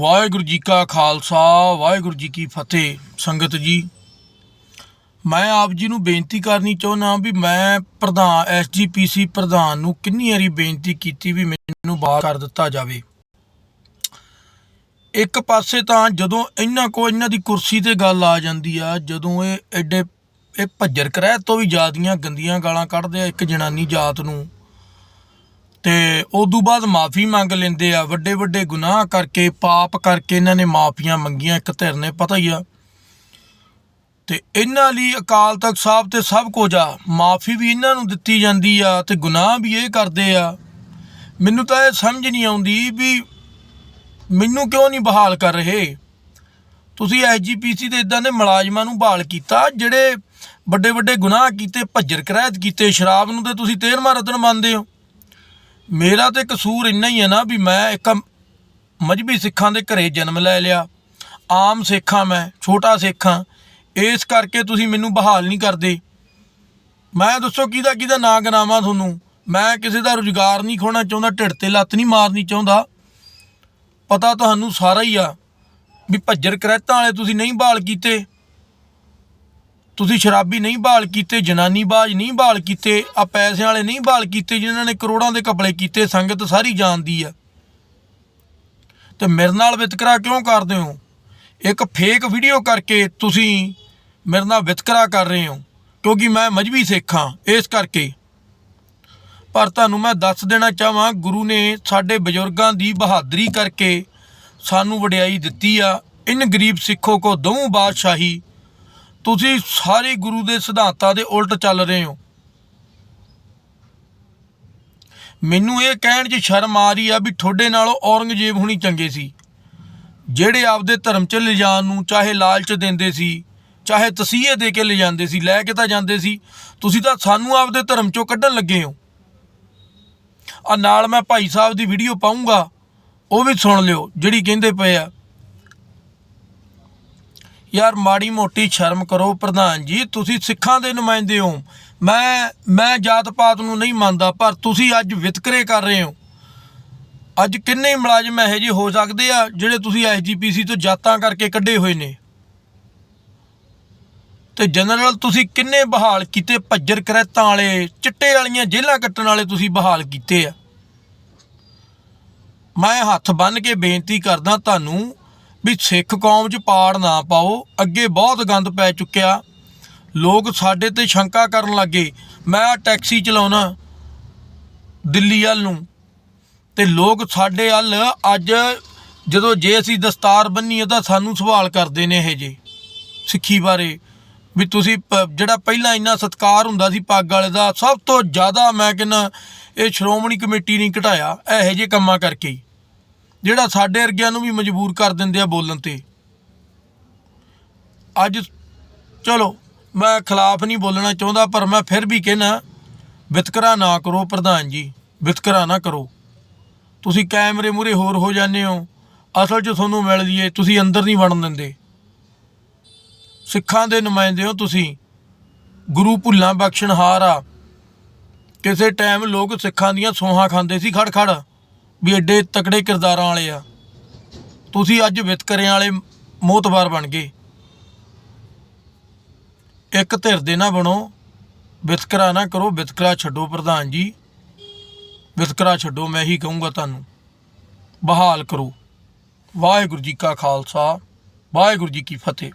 ਵਾਹਿਗੁਰੂ ਜੀ ਕਾ ਖਾਲਸਾ, ਵਾਹਿਗੁਰੂ ਜੀ ਕੀ ਫਤਿਹ। ਸੰਗਤ ਜੀ, ਮੈਂ ਆਪ ਜੀ ਨੂੰ ਬੇਨਤੀ ਕਰਨੀ ਚਾਹੁੰਦਾ ਵੀ ਮੈਂ ਪ੍ਰਧਾਨ ਐਸਜੀਪੀਸੀ ਪ੍ਰਧਾਨ ਨੂੰ ਕਿੰਨੀ ਵਾਰੀ ਬੇਨਤੀ ਕੀਤੀ ਵੀ ਮੈਨੂੰ ਬਾਹਰ ਕਰ ਦਿੱਤਾ ਜਾਵੇ। ਇੱਕ ਪਾਸੇ ਤਾਂ ਜਦੋਂ ਇਹਨਾਂ ਕੋ ਇਹਨਾਂ ਦੀ ਕੁਰਸੀ ਤੇ ਗੱਲ ਆ ਜਾਂਦੀ ਆ, ਜਦੋਂ ਇਹ ਐਡੇ, ਇਹ ਭੱਜਰ ਕਰਹਿ ਤੋਂ ਵੀ ਜ਼ਿਆਦੀਆਂ ਗੰਦੀਆਂ ਗਾਲਾਂ ਕੱਢਦੇ ਆ ਇੱਕ ਜਨਾਨੀ ਜਾਤ ਨੂੰ। ਤੇ ਉਦੋਂ ਬਾਅਦ ਮਾਫੀ ਮੰਗ ਲੈਂਦੇ ਆ। ਵੱਡੇ ਵੱਡੇ ਗੁਨਾਹ ਕਰਕੇ, ਪਾਪ ਕਰਕੇ ਇਹਨਾਂ ਨੇ ਮਾਫੀਆਂ ਮੰਗੀਆਂ, ਇੱਕ ਧਿਰ ਨੇ, ਪਤਾ ਹੀ ਆ। ਤੇ ਇਹਨਾਂ ਲਈ ਅਕਾਲ ਤਖਤ ਸਾਹਿਬ ਤੇ ਸਭ ਕੁਝ ਆ। ਮਾਫੀ ਵੀ ਇਹਨਾਂ ਨੂੰ ਦਿੱਤੀ ਜਾਂਦੀ ਆ ਤੇ ਗੁਨਾਹ ਵੀ ਇਹ ਕਰਦੇ ਆ। ਮੈਨੂੰ ਤਾਂ ਇਹ ਸਮਝ ਨਹੀਂ ਆਉਂਦੀ ਵੀ ਮੈਨੂੰ ਕਿਉਂ ਨਹੀਂ ਬਹਾਲ ਕਰ ਰਹੇ? ਤੁਸੀਂ ਐਸਜੀਪੀਸੀ ਦੇ ਇਦਾਂ ਦੇ ਮੁਲਾਜ਼ਮਾਂ ਨੂੰ ਬਹਾਲ ਕੀਤਾ, ਜਿਹੜੇ ਵੱਡੇ ਵੱਡੇ ਗੁਨਾਹ ਕੀਤੇ ਭੱਜਰ ਕਰਾਇਤ ਕੀਤੇ, ਸ਼ਰਾਬ ਨੂੰ ਤੇ ਤੁਸੀਂ ਤੇਰਵਾਂ ਰਤਨ ਮੰਨਦੇ ਹੋ। ਮੇਰਾ ਤੇ ਕਸੂਰ ਇੰਨਾ ਹੀ ਹੈ ਨਾ ਵੀ ਮੈਂ ਇੱਕ ਮਜਬੀ ਸਿੱਖਾਂ ਦੇ ਘਰੇ ਜਨਮ ਲੈ ਲਿਆ। ਆਮ ਸਿੱਖਾਂ ਮੈਂ, ਛੋਟਾ ਸਿੱਖਾਂ। ਇਸ ਕਰਕੇ ਤੁਸੀਂ ਮੈਨੂੰ ਬਹਾਲ ਨਹੀਂ ਕਰਦੇ। ਮੈਂ ਦੱਸੋ ਕਿਹਦਾ ਕਿਹਦਾ ਨਾਂ ਗਨਾਵਾਂ ਤੁਹਾਨੂੰ? ਮੈਂ ਕਿਸੇ ਦਾ ਰੁਜ਼ਗਾਰ ਨਹੀਂ ਖੋਣਾ ਚਾਹੁੰਦਾ, ਢਿੱਡ ਤੇ ਲੱਤ ਨਹੀਂ ਮਾਰਨੀ ਚਾਹੁੰਦਾ। ਪਤਾ ਤੁਹਾਨੂੰ ਸਾਰਾ ਹੀ ਆ ਵੀ ਭੱਜਰ ਕਰੈਤਾਂ ਵਾਲੇ ਤੁਸੀਂ ਨਹੀਂ ਬਹਾਲ ਕੀਤੇ। ਤੁਸੀਂ ਸ਼ਰਾਬੀ ਨਹੀਂ ਬਹਾਲ ਕੀਤੇ, ਜਨਾਨੀ ਬਾਜ ਨਹੀਂ ਬਹਾਲ ਕੀਤੇ ਆ ਪੈਸਿਆਂ ਵਾਲੇ ਨਹੀਂ ਬਹਾਲ ਕੀਤੇ ਜਿਨ੍ਹਾਂ ਨੇ ਕਰੋੜਾਂ ਦੇ ਕਪੜੇ ਕੀਤੇ, ਸੰਗਤ ਸਾਰੀ ਜਾਣਦੀ ਆ। ਤੇ ਮੇਰੇ ਨਾਲ ਵਿਤਕਰਾ ਕਿਉਂ ਕਰਦੇ ਹੋ? ਇੱਕ ਫੇਕ ਵੀਡੀਓ ਕਰਕੇ ਤੁਸੀਂ ਮੇਰੇ ਨਾਲ ਵਿਤਕਰਾ ਕਰ ਰਹੇ ਹੋ, ਕਿਉਂਕਿ ਮੈਂ ਮਜਬੀ ਸਿੱਖ ਹਾਂ, ਇਸ ਕਰਕੇ। ਪਰ ਤੁਹਾਨੂੰ ਮੈਂ ਦੱਸ ਦੇਣਾ ਚਾਹਾਂ, ਗੁਰੂ ਨੇ ਸਾਡੇ ਬਜ਼ੁਰਗਾਂ ਦੀ ਬਹਾਦਰੀ ਕਰਕੇ ਸਾਨੂੰ ਵਡਿਆਈ ਦਿੱਤੀ ਆ। ਇਨ ਗਰੀਬ ਸਿੱਖੋ ਕੋ ਦਊ ਬਾਦਸ਼ਾਹੀ ਤੁਸੀਂ ਸਾਰੇ ਗੁਰੂ ਦੇ ਸਿਧਾਂਤਾਂ ਦੇ ਉਲਟ ਚੱਲ ਰਹੇ ਹੋ। ਮੈਨੂੰ ਇਹ ਕਹਿਣ 'ਚ ਸ਼ਰਮ ਆ ਰਹੀ ਆ ਵੀ ਤੁਹਾਡੇ ਨਾਲੋਂ ਔਰੰਗਜ਼ੇਬ ਹੁਣੀ ਚੰਗੇ ਸੀ। ਜਿਹੜੇ ਆਪਦੇ ਧਰਮ 'ਚ ਲਿਜਾਣ ਨੂੰ ਚਾਹੇ ਲਾਲਚ ਦਿੰਦੇ ਸੀ, ਚਾਹੇ ਤਸੀਹੇ ਦੇ ਕੇ ਲਿਜਾਂਦੇ ਸੀ, ਲੈ ਕੇ ਤਾਂ ਜਾਂਦੇ ਸੀ, ਤੁਸੀਂ ਤਾਂ ਸਾਨੂੰ ਆਪਦੇ ਧਰਮ 'ਚੋਂ ਕੱਢਣ ਲੱਗੇ ਹੋ। ਆ ਨਾਲ ਮੈਂ ਭਾਈ ਸਾਹਿਬ ਦੀ ਵੀਡੀਓ ਪਾਉਂਗਾ ਉਹ ਵੀ ਸੁਣ ਲਿਓ, ਜਿਹੜੀ ਕਹਿੰਦੇ ਪਏ ਆ। ਯਾਰ ਮਾੜੀ ਮੋਟੀ ਸ਼ਰਮ ਕਰੋ ਪ੍ਰਧਾਨ ਜੀ, ਤੁਸੀਂ ਸਿੱਖਾਂ ਦੇ ਨੁਮਾਇੰਦੇ ਹੋ। ਮੈਂ ਮੈਂ ਜਾਤ ਪਾਤ ਨੂੰ ਨਹੀਂ ਮੰਨਦਾ, ਪਰ ਤੁਸੀਂ ਅੱਜ ਵਿਤਕਰੇ ਕਰ ਰਹੇ ਹੋ। ਅੱਜ ਕਿੰਨੇ ਮੁਲਾਜ਼ਮ ਇਹੋ ਜਿਹੇ ਹੋ ਸਕਦੇ ਆ, ਜਿਹੜੇ ਤੁਸੀਂ ਐਸਜੀਪੀਸੀ ਤੋਂ ਜਾਤਾਂ ਕਰਕੇ ਕੱਢੇ ਹੋਏ ਨੇ? ਤੇ ਜਨਰਲ, ਤੁਸੀਂ ਕਿੰਨੇ ਬਹਾਲ ਕੀਤੇ ਭੱਜਰ ਕਰੈਤਾਂ ਵਾਲੇ, ਚਿੱਟੇ ਵਾਲੀਆਂ ਜੇਲਾਂ ਕੱਟਣ ਵਾਲੇ ਤੁਸੀਂ ਬਹਾਲ ਕੀਤੇ ਆ? ਮੈਂ ਹੱਥ ਬੰਨ ਕੇ ਬੇਨਤੀ ਕਰਦਾ ਤੁਹਾਨੂੰ ਵੀ ਸਿੱਖ ਕੌਮ 'ਚ ਪਾੜ ਨਾ ਪਾਓ, ਅੱਗੇ ਬਹੁਤ ਗੰਦ ਪੈ ਚੁੱਕਿਆ। ਲੋਕ ਸਾਡੇ ਤੇ ਸ਼ੰਕਾ ਕਰਨ ਲੱਗੇ, ਮੈਂ ਟੈਕਸੀ ਚਲਾਉਣਾ ਦਿੱਲੀ ਵੱਲ ਨੂੰ। ਤੇ ਲੋਕ ਸਾਡੇ ਵੱਲ ਅੱਜ ਜਦੋਂ ਜੇ ਅਸੀਂ ਦਸਤਾਰ ਬੰਨੀਏ ਤਾਂ ਸਾਨੂੰ ਸਵਾਲ ਕਰਦੇ ਨੇ ਇਹ ਜੇ, ਸਿੱਖੀ ਬਾਰੇ। ਵੀ ਤੁਸੀਂ ਪ- ਜਿਹੜਾ ਪਹਿਲਾਂ ਇੰਨਾ ਸਤਕਾਰ ਹੁੰਦਾ ਸੀ ਪੱਗ ਵਾਲੇ ਦਾ, ਸਭ ਤੋਂ ਜ਼ਿਆਦਾ ਮੈਂ ਕਹਿੰਦਾ ਇਹ ਸ਼੍ਰੋਮਣੀ ਕਮੇਟੀ ਨਹੀਂ ਘਟਾਇਆ ਇਹੋ ਜਿਹੇ ਕੰਮਾਂ ਕਰਕੇ ਹੀ। ਜਿਹੜਾ ਸਾਡੇ ਵਰਗਿਆਂ ਨੂੰ ਵੀ ਮਜਬੂਰ ਕਰ ਦਿੰਦੇ ਆ ਬੋਲਣ ਤੇ। ਅੱਜ ਚਲੋ, ਮੈਂ ਖਿਲਾਫ ਨਹੀਂ ਬੋਲਣਾ ਚਾਹੁੰਦਾ, ਪਰ ਮੈਂ ਫਿਰ ਵੀ ਕਹਿਣਾ, ਵਿਤਕਰਾ ਨਾ ਕਰੋ ਪ੍ਰਧਾਨ ਜੀ, ਵਿਤਕਰਾ ਨਾ ਕਰੋ। ਤੁਸੀਂ ਕੈਮਰੇ ਮੂਰੇ ਹੋਰ ਹੋ ਜਾਂਦੇ ਹੋ, ਅਸਲ 'ਚ ਤੁਹਾਨੂੰ ਮਿਲ ਜੀਏ, ਤੁਸੀਂ ਅੰਦਰ ਨਹੀਂ ਵੜਨ ਦਿੰਦੇ। ਸਿੱਖਾਂ ਦੇ ਨੁਮਾਇੰਦੇ ਹੋ ਤੁਸੀਂ, ਗੁਰੂ ਭੁੱਲਾਂ ਬਖਸ਼ਣਹਾਰ ਆ। ਕਿਸੇ ਟਾਈਮ ਲੋਕ ਸਿੱਖਾਂ ਦੀਆਂ ਸੋਹਾਂ ਖਾਂਦੇ ਸੀ ਖੜ ਖੜ ਵੀ ਐਡੇ ਤਕੜੇ ਕਿਰਦਾਰਾਂ ਵਾਲੇ ਆ। ਤੁਸੀਂ ਅੱਜ ਵਿਤਕਰਿਆਂ ਵਾਲੇ ਮੋਤਬਾਰ ਬਣ ਗਏ। ਇੱਕ ਧਿਰ ਦੇ ਨਾ ਬਣੋ, ਵਿਤਕਰਾ ਨਾ ਕਰੋ, ਵਿਤਕਰਾ ਛੱਡੋ ਪ੍ਰਧਾਨ ਜੀ। ਵਿਤਕਰਾ ਛੱਡੋ, ਮੈਂ ਹੀ ਕਹੂੰਗਾ ਤੁਹਾਨੂੰ। ਬਹਾਲ ਕਰੋ। ਵਾਹਿਗੁਰੂ ਜੀ ਕਾ ਖਾਲਸਾ, ਵਾਹਿਗੁਰੂ ਜੀ ਕੀ ਫਤਿਹ।